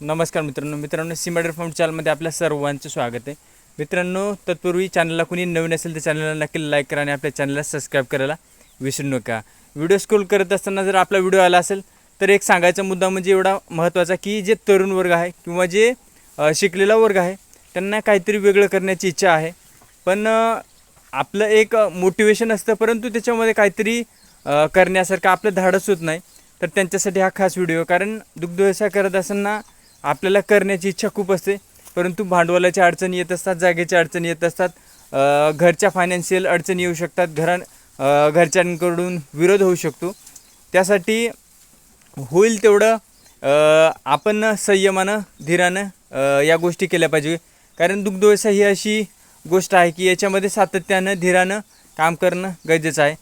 नमस्कार मित्रांनो मित्रांनो सिमेडर फॉर्म चॅनलमध्ये आपल्या सर्वांचं स्वागत आहे. मित्रांनो तत्पूर्वी चॅनलला कुणी नवीन असेल तर चॅनलला नक्की लाईक करा आणि आपल्या चॅनलला सबस्क्राईब करायला विसरू नका. व्हिडिओ स्क्रोल करत असताना जर आपला व्हिडिओ आला असेल तर एक सांगायचा मुद्दा म्हणजे एवढा महत्त्वाचा की जे तरुण वर्ग आहे किंवा जे शिकलेला वर्ग आहे त्यांना काहीतरी वेगळं करण्याची इच्छा आहे. पण आपलं एक मोटिवेशन असतं परंतु त्याच्यामध्ये काहीतरी करण्यासारखं आपलं धाडस होत नाही. तर त्यांच्यासाठी हा खास व्हिडिओ कारण दुग्धव्यवसाय करत असताना आपल्याला करण्याची इच्छा खूप असते. परंतु भांडवलाच्या अडचणी येत असतात जागेच्या अडचणी येत असतात. घरच्या फायनान्शियल अडचणी येऊ शकतात घरा घरच्यांकडून विरोध होऊ शकतो. त्यासाठी होईल तेवढं आपण संयमानं धीरानं या गोष्टी केल्या पाहिजे. कारण दुग्धव्यवसाय ही अशी गोष्ट आहे की याच्यामध्ये सातत्यानं धीरानं काम करणं गरजेचं आहे.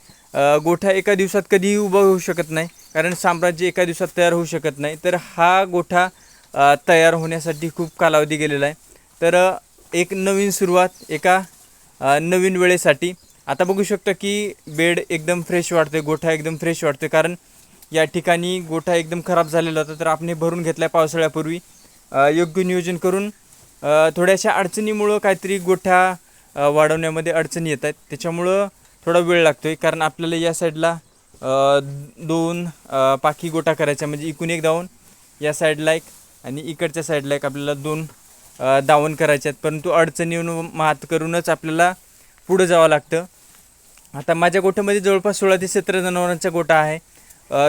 गोठा एका दिवसात कधीही उभा होऊ शकत नाही. कारण साम्राज्य एका दिवसात तयार होऊ शकत नाही. तर हा गोठा तयार होण्यासाठी खूप कालावधी गेलेला आहे. तर एक नवीन सुरुवात एका नवीन वेळेसाठी. आता बघू शकतो की बेड एकदम फ्रेश वाटतोय गोठा एकदम फ्रेश वाटतोय कारण या ठिकाणी गोठा एकदम खराब झालेला होता तर आपण हे भरून घेतला आहे पावसाळ्यापूर्वी योग्य नियोजन करून थोड्याशा अडचणीमुळं काहीतरी गोठा वाढवण्यामध्ये अडचणी येत आहेत. त्याच्यामुळं थोडा वेळ लागतो आहे कारण आपल्याला या साईडला दोन पाखी गोठा करायचा म्हणजे इकून एक धावून या साईडला एक आणि इकडच्या साईडला एक आपल्याला दोन दावण करायचे आहेत. परंतु अडचणीवरून मात करूनच आपल्याला पुढं जावं लागतं. आता माझ्या गोठ्यामध्ये जवळपास सोळा ते सतरा जनावरांचा गोठा आहे.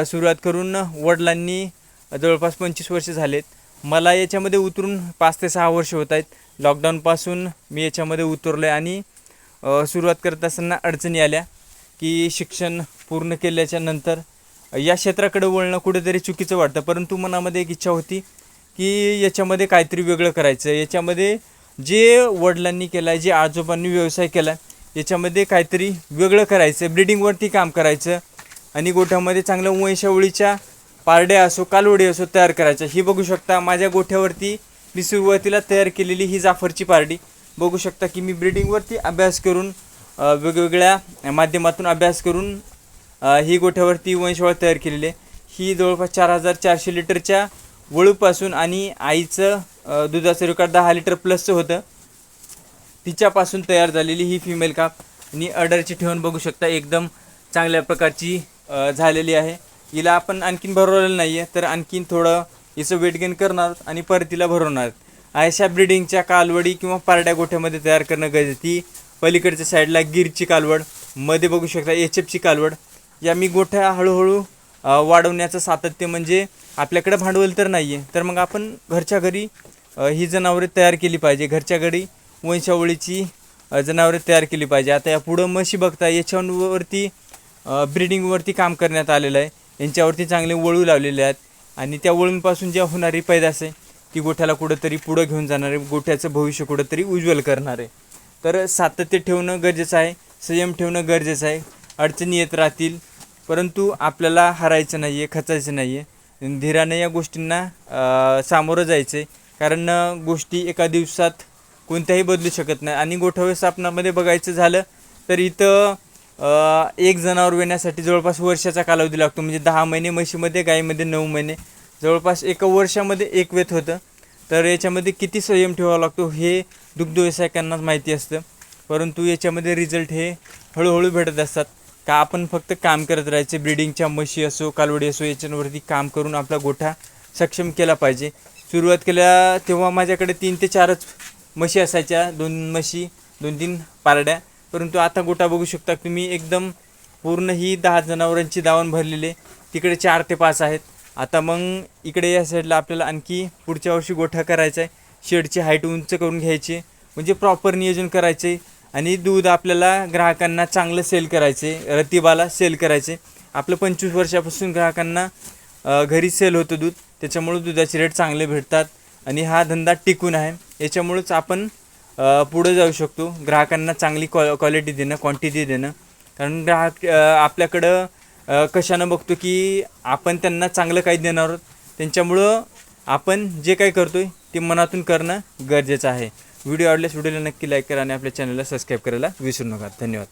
सुरुवात करून वडिलांनी जवळपास पंचवीस वर्ष झालेत. मला याच्यामध्ये उतरून पाच ते सहा वर्ष होत आहेत. लॉकडाऊनपासून मी याच्यामध्ये उतरलो आहे आणि सुरुवात करत असताना अडचणी आल्या की शिक्षण पूर्ण केल्याच्यानंतर या क्षेत्राकडे वळणं कुठेतरी चुकीचं वाटतं. परंतु मनामध्ये एक इच्छा होती की याच्यामध्ये काहीतरी वेगळं करायचं. याच्यामध्ये जे वडिलांनी केलं आहे जे आजोबांनी व्यवसाय केला आहे याच्यामध्ये काहीतरी वेगळं करायचं. ब्रिडिंगवरती काम करायचं. आणि गोठ्यामध्ये चांगलं वंशावळीच्या पारड्या असो कालवडी असो तयार करायच्या ही बघू शकता माझ्या गोठ्यावरती मी सुरुवातीला तयार केलेली ही जाफरची पारडी. बघू शकता की मी ब्रिडिंगवरती अभ्यास करून वेगवेगळ्या माध्यमातून अभ्यास करून ही गोठ्यावरती वंशवळ तयार केलेली आहे. ही जवळपास चार हजार चारशे लिटरच्या वळूपासून आणि आईचं दुधाचं रेकॉर्ड दहा लिटर प्लसचं होतं. तिच्यापासून तयार झालेली ही फिमेल काप आणि अर्डरची ठेवून बघू शकता एकदम चांगल्या प्रकारची झालेली आहे. हिला आपण आणखीन भरवलेलं नाही आहे तर आणखीन थोडं हिचं वेट गेन करणार आणि परतीला भरवणार अशा ब्रिडिंगच्या कालवडी किंवा पारड्या गोठ्यामध्ये तयार करणं गरजेचं ती पलीकडच्या साईडला गिरची कालवडमध्ये बघू शकता एच एफची कालवड. या मी गोठ्या हळूहळू वाढवण्याचं सातत्य म्हणजे आपल्याकडे भांडवल तर नाही आहे तर मग आपण घरच्या घरी ही जनावरे तयार केली पाहिजे. घरच्या घरी वंशावळीची जनावरे तयार केली पाहिजे. आता या पुढं म्हशी बघता याच्यावरती ब्रिडिंगवरती काम करण्यात आलेलं आहे. यांच्यावरती चांगले वळू लावलेले आहेत. आणि त्या वळूंपासून ज्या होणारी पैदास आहे ती गोठ्याला कुठंतरी पुढं घेऊन जाणार आहे. गोठ्याचं भविष्य कुठंतरी उज्ज्वल करणार आहे. तर सातत्य ठेवणं गरजेचं आहे. संयम ठेवणं गरजेचं आहे. अडचणी येत राहतील. परंतु आपल्याला हरायचं नाही आहे खचायचं नाही आहे धीराने या गोष्टींना सामोरं जायचं आहे कारण गोष्टी एका दिवसात कोणत्याही बदलू शकत नाही आणि गोठवे स्थापनामध्ये बघायचं झालं तर इथं एक जनावर वेण्यासाठी जवळपास वर्षाचा कालावधी लागतो. म्हणजे दहा महिने म्हशीमध्ये गाईमध्ये नऊ महिने. जवळपास एका वर्षामध्ये एक वेत होतं. तर याच्यामध्ये किती संयम ठेवावा लागतो हे दुग्ध व्यवसायिकांनाच माहिती असतं. परंतु याच्यामध्ये रिझल्ट हे हळूहळू भेटत असतात. का आपण फक्त काम करत राहायचे ब्रिडिंगच्या म्हशी असो कालवडी असो याच्यावरती काम करून आपला गोठा सक्षम केला पाहिजे. सुरुवात केल्या तेव्हा माझ्याकडे तीन ते चारच म्हशी असायच्या. दोन म्हशी दोन तीन पारड्या. परंतु आता गोठा बघू शकता तुम्ही एकदम पूर्ण ही दहा जनावरांची दावण भरलेली आहे. तिकडे चार ते पाच आहेत. आता मग इकडे या साईडला आपल्याला आणखी पुढच्या वर्षी गोठा करायचा आहे. शेडची हाईट उंच करून घ्यायची म्हणजे प्रॉपर नियोजन करायचे आणि दूध आपल्याला ग्राहकांना चांगलं सेल करायचे रतिबाला सेल करायचे. आपलं पंचवीस वर्षापासून ग्राहकांना घरी सेल होतं दूध. त्याच्यामुळं दुधाचे रेट चांगले भेटतात आणि हा धंदा टिकून आहे. याच्यामुळंच आपण पुढं जाऊ शकतो. ग्राहकांना चांगली क्वा क्वालिटी देणं क्वांटिटी देणं. कारण ग्राहक आपल्याकडं कशानं बघतो की आपण त्यांना चांगलं काही देणार आहोत. त्यांच्यामुळं आपण जे काही करतो आहे ते मनातून करणं गरजेचं आहे. व्हिडिओ आवडल्यास व्हिडिओला नक्की लाईक करा आणि आपल्या चॅनलला सबस्क्राईब करायला विसरू नका. धन्यवाद.